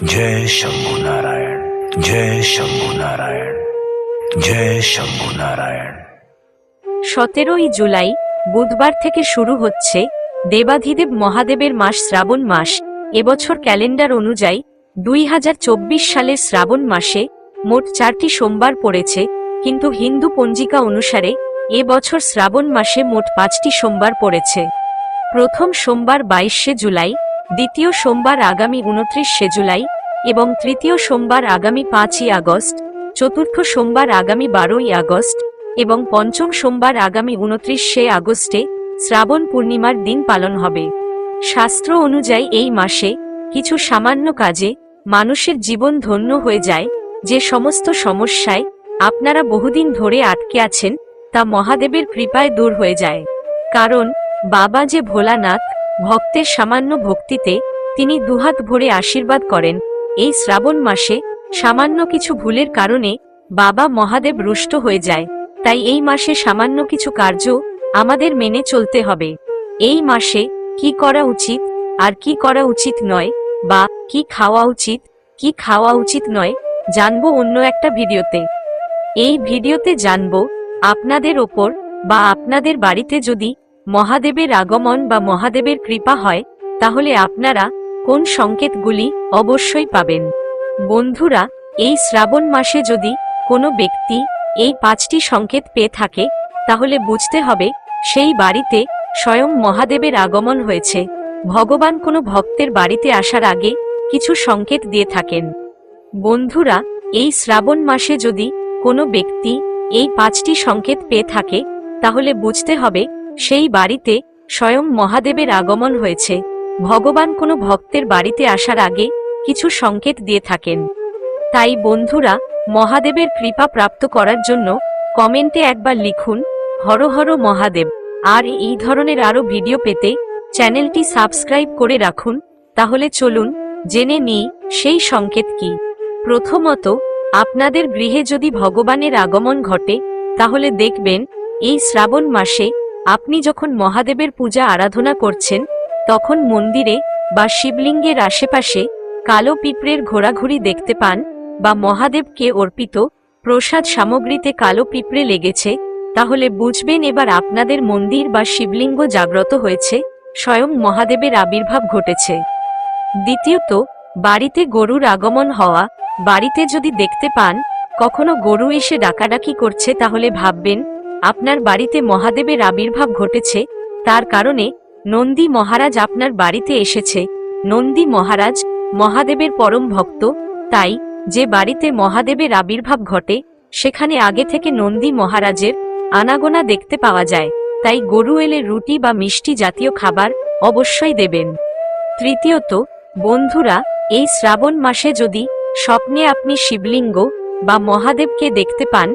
जय शंभु नारायण जय शंभु नारायण जय शंभु नारायण সতেরোই জুলাই বুধবার থেকে শুরু হচ্ছে দেবাধিদেব মহাদেবের মাস শ্রাবণ মাস এবছর ক্যালেন্ডার অনুযায়ী দুই হাজার চব্বিশ সালের শ্রাবণ মাসে মোট চারটি সোমবার পড়েছে কিন্তু হিন্দু পঞ্জিকা অনুসারে এবছর শ্রাবণ মাসে মোট পাঁচটি সোমবার পড়েছে প্রথম সোমবার বাইশে জুলাই দ্বিতীয় সোমবার আগামী উনত্রিশে জুলাই এবং তৃতীয় সোমবার আগামী পাঁচই আগস্ট, চতুর্থ সোমবার আগামী বারোই আগস্ট এবং পঞ্চম সোমবার আগামী উনত্রিশে আগস্টে শ্রাবণ পূর্ণিমার দিন পালন হবে। শাস্ত্র অনুযায়ী এই মাসে কিছু সামান্য কাজে মানুষের জীবন ধন্য হয়ে যায়, যে সমস্ত সমস্যায় আপনারা বহুদিন ধরে আটকে আছেন তা মহাদেবের কৃপায় দূর হয়ে যায়। কারণ বাবা যে ভোলানাথ ভক্তের সামান্য ভক্তিতে তিনি দুহাত ভরে আশীর্বাদ করেন। এই শ্রাবণ মাসে সামান্য কিছু ভুলের কারণে বাবা মহাদেব রুষ্ট হয়ে যায়। তাই এই মাসে সামান্য কিছু কার্য আমাদের মেনে চলতে হবে। এই মাসে কি করা উচিত আর কি করা উচিত নয় বা কি খাওয়া উচিত, কি খাওয়া উচিত নয় জানব অন্য একটা ভিডিওতে। এই ভিডিওতে জানব আপনাদের ওপর বা আপনাদের বাড়িতে যদি মহাদেবের আগমন বা মহাদেবের কৃপা হয়, তাহলে আপনারা কোন সংকেতগুলি অবশ্যই পাবেন। বন্ধুরা, এই শ্রাবণ মাসে যদি কোনো ব্যক্তি এই পাঁচটি সংকেত পেয়ে থাকে, তাহলে বুঝতে হবে সেই বাড়িতে স্বয়ং মহাদেবের আগমন হয়েছে। ভগবান কোনো ভক্তের বাড়িতে আসার আগে কিছু সংকেত দিয়ে থাকেন। বন্ধুরা, এই শ্রাবণ মাসে যদি কোনো ব্যক্তি এই পাঁচটি সংকেত পেয়ে থাকে, তাহলে বুঝতে হবে সেই বাড়িতে স্বয়ং মহাদেবের আগমন হয়েছে। ভগবান কোনো ভক্তের বাড়িতে আসার আগে কিছু সংকেত দিয়ে থাকেন। তাই বন্ধুরা, মহাদেবের কৃপা প্রাপ্ত করার জন্য কমেন্টে একবার লিখুন, হর হর মহাদেব। আর এই ধরনের আরও ভিডিও পেতে চ্যানেলটি সাবস্ক্রাইব করে রাখুন। তাহলে চলুন, জেনে নিই সেই সংকেত কি। প্রথমত, আপনাদের গৃহে যদি ভগবানের আগমন ঘটে, তাহলে দেখবেন, এই শ্রাবণ মাসে আপনি যখন মহাদেবের পূজা আরাধনা করছেন, তখন মন্দিরে বা শিবলিঙ্গের আশেপাশে কালো পিঁপড়ের ঘোরাঘুরি দেখতে পান বা মহাদেবকে অর্পিত প্রসাদ সামগ্রীতে কালো পিঁপড়ে লেগেছে, তাহলে বুঝবেন এবার আপনাদের মন্দির বা শিবলিঙ্গ জাগ্রত হয়েছে, স্বয়ং মহাদেবের আবির্ভাব ঘটেছে। দ্বিতীয়ত, বাড়িতে গরুর আগমন হওয়া, বাড়িতে যদি দেখতে পান, কখনো গরু এসে ডাকাডাকি করছে তাহলে ভাববেন আপনার বাড়িতে মহাদেবের আবির্ভাব ঘটেছে, তার কারণে নন্দী মহারাজ আপনার বাড়িতে এসেছে। নন্দী মহারাজ মহাদেবের পরম ভক্ত, তাই যে বাড়িতে মহাদেবের আবির্ভাব ঘটে, সেখানে আগে থেকে নন্দী মহারাজের আনাগোনা দেখতে পাওয়া যায়। তাই গরু এলে রুটি বা মিষ্টি জাতীয় খাবার অবশ্যই দেবেন। তৃতীয়ত, বন্ধুরা, এই শ্রাবণ মাসে যদি স্বপ্নে আপনি শিবলিঙ্গ বা মহাদেবকে দেখতে পান,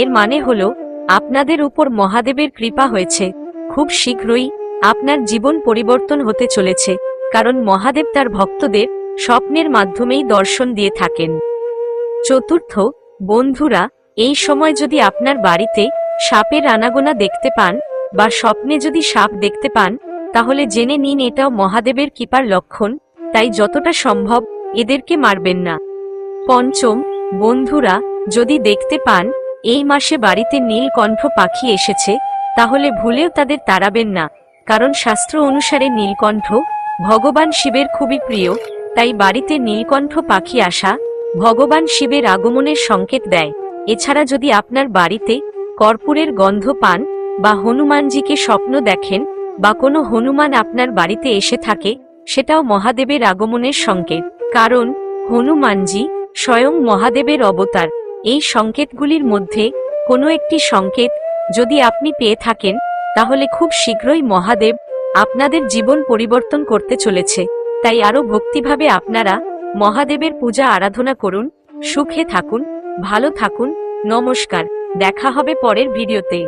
এর মানে হল আপনাদের উপর মহাদেবের কৃপা হয়েছে। খুব শীঘ্রই আপনার জীবন পরিবর্তন হতে চলেছে, কারণ মহাদেব তার ভক্তদের স্বপ্নের মাধ্যমেই দর্শন দিয়ে থাকেন। চতুর্থ, বন্ধুরা, এই সময় যদি আপনার বাড়িতে সাপের আনাগোনা দেখতে পান বা স্বপ্নে যদি সাপ দেখতে পান, তাহলে জেনে নিন এটাও মহাদেবের কৃপার লক্ষণ, তাই যতটা সম্ভব এদেরকে মারবেন না। পঞ্চম, বন্ধুরা, যদি দেখতে পান এই মাসে বাড়িতে নীলকণ্ঠ পাখি এসেছে, তাহলে ভুলেও তাদের তাড়াবেন না। কারণ শাস্ত্র অনুসারে নীলকণ্ঠ ভগবান শিবের খুবই প্রিয়, তাই বাড়িতে নীলকণ্ঠ পাখি আসা ভগবান শিবের আগমনের সংকেত দেয়। এছাড়া যদি আপনার বাড়িতে কর্পূরের গন্ধ পান বা হনুমানজিকে স্বপ্ন দেখেন বা কোনো হনুমান আপনার বাড়িতে এসে থাকে, সেটাও মহাদেবের আগমনের সংকেত। কারণ হনুমানজি স্বয়ং মহাদেবের অবতার। এই সংকেতগুলির মধ্যে কোনো একটি সংকেত যদি আপনি পেয়ে থাকেন, তাহলে খুব শীঘ্রই মহাদেব আপনাদের জীবন পরিবর্তন করতে চলেছে। তাই আরও ভক্তিভাবে আপনারা মহাদেবের পূজা আরাধনা করুন, সুখে থাকুন, ভালো থাকুন, নমস্কার। দেখা হবে পরের ভিডিওতে।